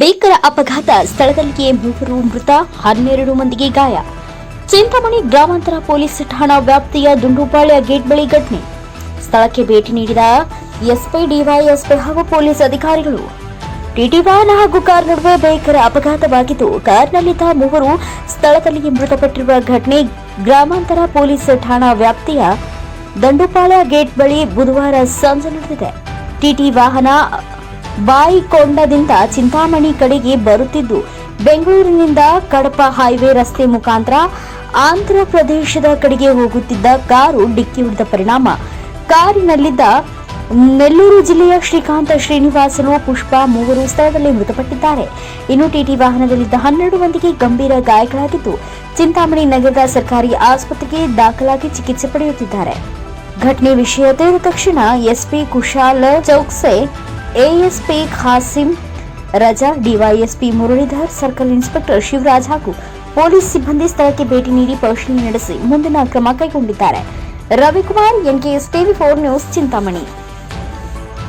ಭೀಕರ ಅಪಘಾತ ಸ್ಥಳದಲ್ಲಿಯೇ ಮೂವರು ಮೃತ, ಹನ್ನೆರಡು ಮಂದಿಗೆ ಗಾಯ. ಚಿಂತಾಮಣಿ ಗ್ರಾಮಾಂತರ ಪೊಲೀಸ್ ಠಾಣಾ ವ್ಯಾಪ್ತಿಯ ದುಂಡುಪಾಳ್ಯ ಗೇಟ್ ಬಳಿ ಘಟನೆ. ಸ್ಥಳಕ್ಕೆ ಭೇಟಿ ನೀಡಿದ ಎಸ್ಪಿ ಡಿವೈಎಸ್ಪಿ ಹಾಗೂ ಪೊಲೀಸ್ ಅಧಿಕಾರಿಗಳು ಟಿಟಿ ವಾಹನ ಹಾಗೂ ಕಾರ್ ನಡುವೆ ಭೀಕರ ಅಪಘಾತವಾಗಿದ್ದು, ಕಾರ್ನಲ್ಲಿದ್ದ ಮೂವರು ಸ್ಥಳದಲ್ಲಿಯೇ ಮೃತಪಟ್ಟಿರುವ ಘಟನೆ ಗ್ರಾಮಾಂತರ ಪೊಲೀಸ್ ಠಾಣಾ ವ್ಯಾಪ್ತಿಯ ದಂಡುಪಾಳ್ಯ ಗೇಟ್ ಬಳಿ ಬುಧವಾರ ಸಂಜೆ ನಡೆದಿದೆ. ಟಿಟಿ ವಾಹನ ಬಾಯಿಕೊಂಡದಿಂದ ಚಿಂತಾಮಣಿ ಕಡೆಗೆ ಬರುತ್ತಿದ್ದು, ಬೆಂಗಳೂರಿನಿಂದ ಕಡಪ ಹೈವೇ ರಸ್ತೆ ಮುಖಾಂತರ ಆಂಧ್ರ ಪ್ರದೇಶದ ಕಡೆಗೆ ಹೋಗುತ್ತಿದ್ದ ಕಾರು ಡಿಕ್ಕಿ ಹೊಡೆದ ಪರಿಣಾಮ. ಕಾರಿನಲ್ಲಿದ್ದ ನೆಲ್ಲೂರು ಜಿಲ್ಲೆಯ ಶ್ರೀಕಾಂತ ಶ್ರೀನಿವಾಸಲು ಪುಷ್ಪ ಮೂವರು ಸ್ಥಳದಲ್ಲಿ ಮೃತಪಟ್ಟಿದ್ದಾರೆ. ಇನ್ನು ಟಿಟಿ ವಾಹನದಲ್ಲಿದ್ದ ಹನ್ನೆರಡು ಮಂದಿಗೆ ಗಂಭೀರ ಗಾಯಗಳಾಗಿದ್ದು, ಚಿಂತಾಮಣಿ ನಗರದ ಸರ್ಕಾರಿ ಆಸ್ಪತ್ರೆಗೆ ದಾಖಲಾಗಿ ಚಿಕಿತ್ಸೆ ಪಡೆಯುತ್ತಿದ್ದಾರೆ. ಘಟನೆ ವಿಷಯ ತಿಳಿದ ತಕ್ಷಣ SP Kushal Chouksey ASP Khasim, Raza, DySP Muralidhar, circle inspector Shivraj ಹಾಗೂ ಪೊಲೀಸ್ ಸಿಬ್ಬಂದಿ ಸ್ಥಳಕ್ಕೆ ಭೇಟಿ ನೀಡಿ ಪರಿಶೀಲನೆ ನಡೆಸಿ ಮುಂದಿನ ಕ್ರಮ ಕೈಗೊಂಡಿದ್ದಾರೆ. Ravikumar, NKS TV four news Chintamani.